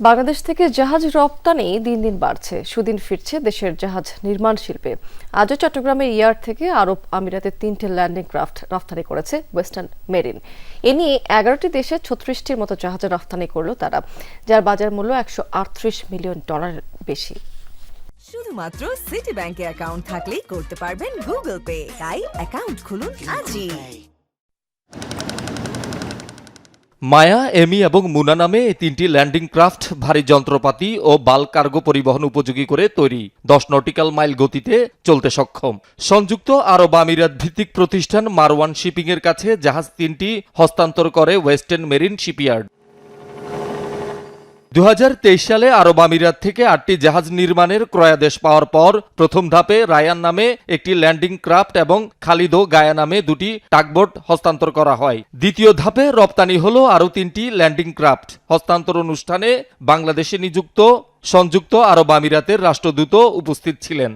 বাংলাদেশ থেকে জাহাজ রপ্তানি দিন দিন বাড়ছে। সুদিন ফিরছে দেশের জাহাজ নির্মাণ শিল্পে। আজও চট্টগ্রামের ইয়ার থেকে আরব আমিরাতের তিনটে ল্যান্ডিং ক্রাফট রপ্তানি করেছে ওয়েস্টার্ন মেরিন। এ নিয়ে এগারোটি দেশে ছত্রিশটির মতো জাহাজের রপ্তানি করল তারা, যার বাজার মূল্য একশো আটত্রিশ মিলিয়ন ডলারের বেশি। শুধুমাত্র সিটি ব্যাংকে অ্যাকাউন্ট থাকলেই করতে পারবেন গুগল পে। তাই অ্যাকাউন্ট খুলুন আজই। মায়া, এমি এবং মুনা নামে এই তিনটি ল্যান্ডিং ক্রাফট ভারী যন্ত্রপাতি ও বাল কার্গো পরিবহন উপযোগী করে তৈরি। দশ নটিক্যাল মাইল গতিতে চলতে সক্ষম। সংযুক্ত আরব আমিরাত ভিত্তিক প্রতিষ্ঠান মারওয়ান শিপিং এর কাছে জাহাজ তিনটি হস্তান্তর করে ওয়েস্টার্ন মেরিন শিপইয়ার্ড। দু হাজার তেইশ সালে আরব আমিরাত থেকে আটটি জাহাজ নির্মাণের ক্রয়াদেশ পাওয়ার পর প্রথম ধাপে রায়ান নামে একটি ল্যান্ডিং ক্রাফট এবং খালিদো গায়া নামে দুটি টাকবোট হস্তান্তর করা হয়। দ্বিতীয় ধাপে রপ্তানি হলো আরও তিনটি ল্যান্ডিং ক্রাফট। হস্তান্তর অনুষ্ঠানে বাংলাদেশে নিযুক্ত, সংযুক্ত আরব আমিরাতের রাষ্ট্রদূত উপস্থিত ছিলেন।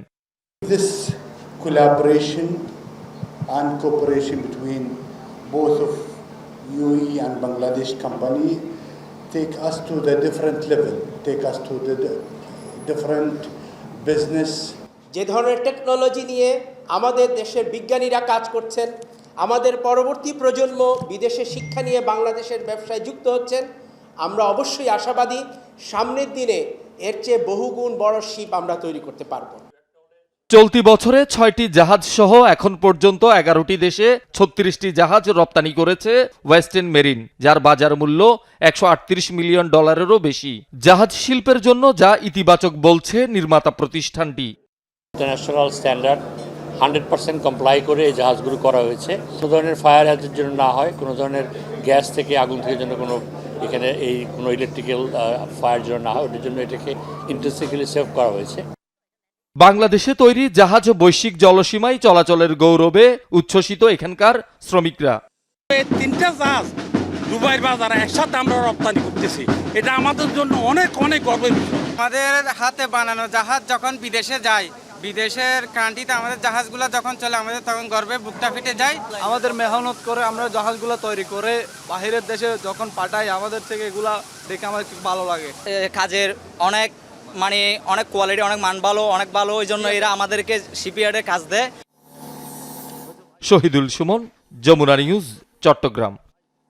Both of UAE and Bangladesh company take us to the different level, take us to the di- different business. যে ধরনের টেকনোলজি নিয়ে আমাদের দেশের বিজ্ঞানীরা কাজ করছেন আমাদের পরবর্তী প্রজন্ম বিদেশে শিক্ষা নিয়ে বাংলাদেশের ব্যবসায় যুক্ত হচ্ছেন আমরা অবশ্যই আশাবাদী সামনের দিনে এর চেয়ে বহুগুণ বড় শিপ আমরা তৈরি করতে পারব। চলতি বছরে ছয়টি জাহাজ সহ এখন পর্যন্ত এগারোটি দেশে ছত্রিশটি জাহাজ রপ্তানি করেছে ওয়েস্টার্ন মেরিন, যার বাজার মূল্য একশো আটত্রিশ মিলিয়ন ডলারেরও বেশি। জাহাজ শিল্পের জন্য যা ইতিবাচক বলছে নির্মাতা প্রতিষ্ঠানটি। International standard hundred percent comply করে এই জাহাজগুলো করা হয়েছে। কোনো ধরনের ফায়ার হ্যাজের জন্য না হয়, কোনো ধরনের গ্যাস থেকে আগুন থেকে যেন কোনো এখানে এই কোনো ইলেকট্রিক্যাল ফায়ার জন্য না হয় ওটার জন্য এটাকে ইন্টেন্সিক্যালি সেভ করা হয়েছে। বাংলাদেশে তৈরি জাহাজ বৈশ্বিক জলসীমায় চলাচলের গৌরবে উচ্ছ্বসিত এখানকার শ্রমিকরা। এই তিনটা জাহাজ দুবাইয়ের বাজারে একসাথে আমরা রপ্তানি করতেছি। এটা আমাদের জন্য অনেক অনেক গর্বের বিষয়। আমাদের হাতে বানানো জাহাজ যখন বিদেশে যায় বিদেশের কান্ট্রিতে আমাদের জাহাজগুলো যখন চলে আমাদের তখন গর্বে বুকটা ফেটে যায়। আমাদের মেহনত করে আমরা জাহাজগুলো তৈরি করে বাহিরের দেশে যখন পাঠাই আমাদের থেকে এগুলা দেখে আমার খুব ভালো লাগে। কাজের অনেক মানে অনেক কোয়ালিটি অনেক মান ভালো, অনেক ভালো ওই জন্য এরা আমাদেরকে শিপইয়ার্ডে কাজ দেয়। শহীদুল সুমন, যমুনা নিউজ চট্টগ্রাম।